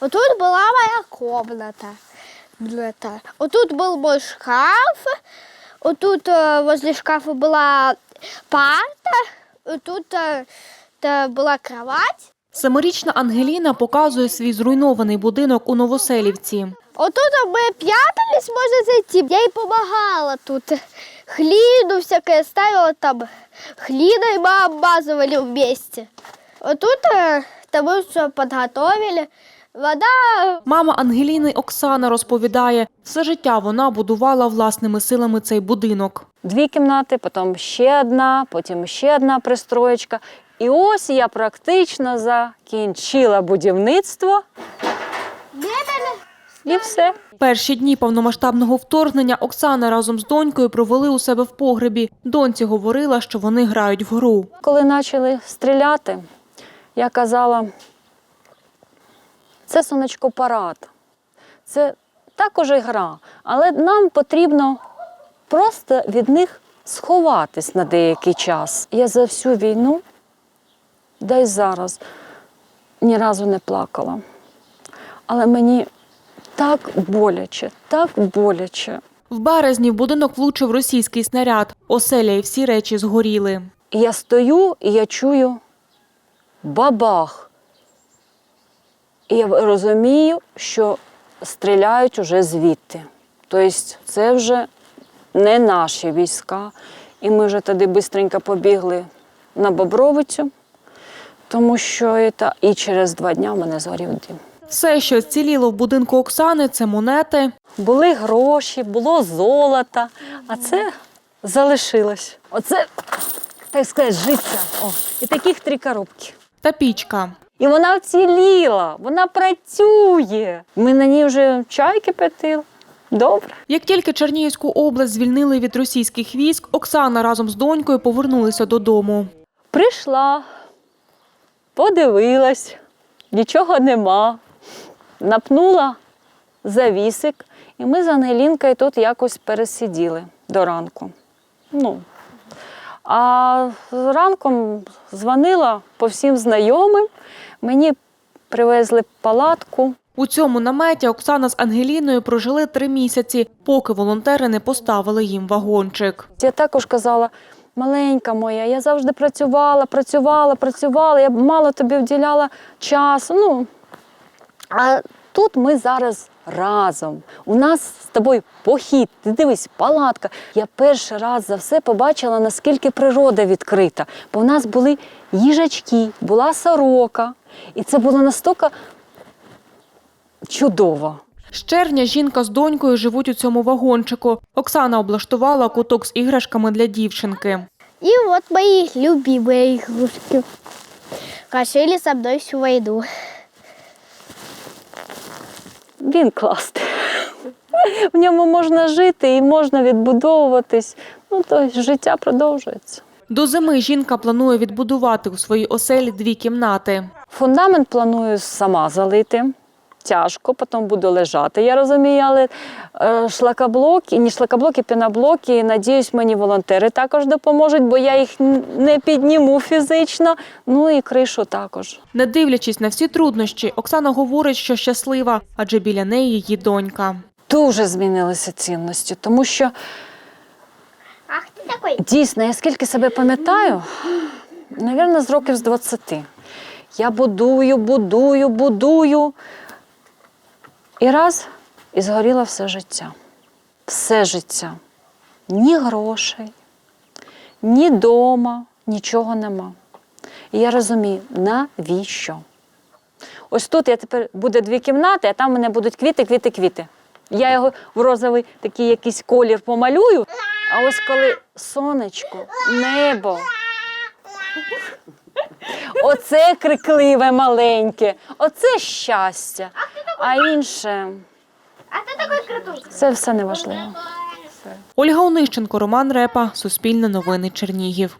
Вот тут была моя комната. комната. Вот тут был мой шкаф. Вот тут э, возле шкафа была парта. Вот тут э, та была кровать. Семирічна Ангеліна показує свій зруйнований будинок у Новоселівці. Вот тут мы прятались, можно зайти. Я ей помогала тут. Хлину всякое ставила там. Хлиной мы обмазывали вместе. Вот тут э, там мы все подготовили. Вода Мама Ангеліни Оксана розповідає, все життя вона будувала власними силами цей будинок. Дві кімнати, потім ще одна, потім ще одна пристроєчка. І ось я практично закінчила будівництво і все. Перші дні повномасштабного вторгнення Оксана разом з донькою провели у себе в погребі. Доньці говорила, що вони грають в гру. Коли почали стріляти, я казала, це сонечко парад, це також гра, але нам потрібно просто від них сховатись на деякий час. Я за всю війну, да й зараз, ні разу не плакала. Але мені так боляче, так боляче. В березні в будинок влучив російський снаряд. Оселя і всі речі згоріли. Я стою і я чую бабах. І я розумію, що стріляють уже звідти. Тобто це вже не наші війська. І ми вже тоді швидко побігли на Бобровицю, тому що це... і через два дні в мене згорів дім. Все, що зціліло в будинку Оксани, це монети, Були гроші, було золото, а це залишилось. Оце, так сказати, життя. О, і таких три коробки. та пічка. І вона вціліла, вона працює. Ми на ній вже чай кипятили. Добре. Як тільки Чернігівську область звільнили від російських військ, Оксана разом з донькою повернулися додому. Прийшла, подивилась, нічого нема. Напнула завісик, і ми з Ангелінкою тут якось пересиділи до ранку. Ну, а ранком дзвонила по всім знайомим, мені привезли палатку. У цьому наметі Оксана з Ангеліною прожили три місяці, поки волонтери не поставили їм вагончик. Я також казала, маленька моя, я завжди працювала, працювала, працювала, я мало тобі вділяла часу. Ну, а тут ми зараз разом. У нас з тобою похід, ти дивись, палатка. Я перший раз за все побачила, наскільки природа відкрита. Бо в нас були їжачки, була сорока. І це було настільки чудово. З червня жінка з донькою живуть у цьому вагончику. Оксана облаштувала куток з іграшками для дівчинки. и вот мои любимые игрушки. Кошели со мной всю войну. Він класний. В ньому можна жити і можна відбудовуватись. Ну, то життя продовжується. До зими жінка планує відбудувати у своїй оселі дві кімнати. Фундамент планую сама залити. Тяжко, потім буду лежати, я розумію, але е, шлакоблоки, не шлакоблоки, піноблоки, надіюсь, мені волонтери також допоможуть, бо я їх не підніму фізично. Ну і кришу також. Не дивлячись на всі труднощі, Оксана говорить, що щаслива, адже біля неї її донька. Дуже змінилися цінності, тому що Ах ты такой. Дійсно, я скільки себе пам'ятаю, навірно, з років з 20. Я будую, будую, будую. І раз і згоріло все життя. Все життя. Ні грошей, ні дома, нічого нема. І я розумію, навіщо? Ось тут я тепер буде дві кімнати, а там в мене будуть квіти, квіти, квіти. Я його в розовий такий якийсь колір помалюю. А ось коли сонечко, небо. Оце крикливе маленьке, оце щастя. А інше це все неважливо. Ольга Онищенко, Роман Репа, Суспільне новини Чернігів.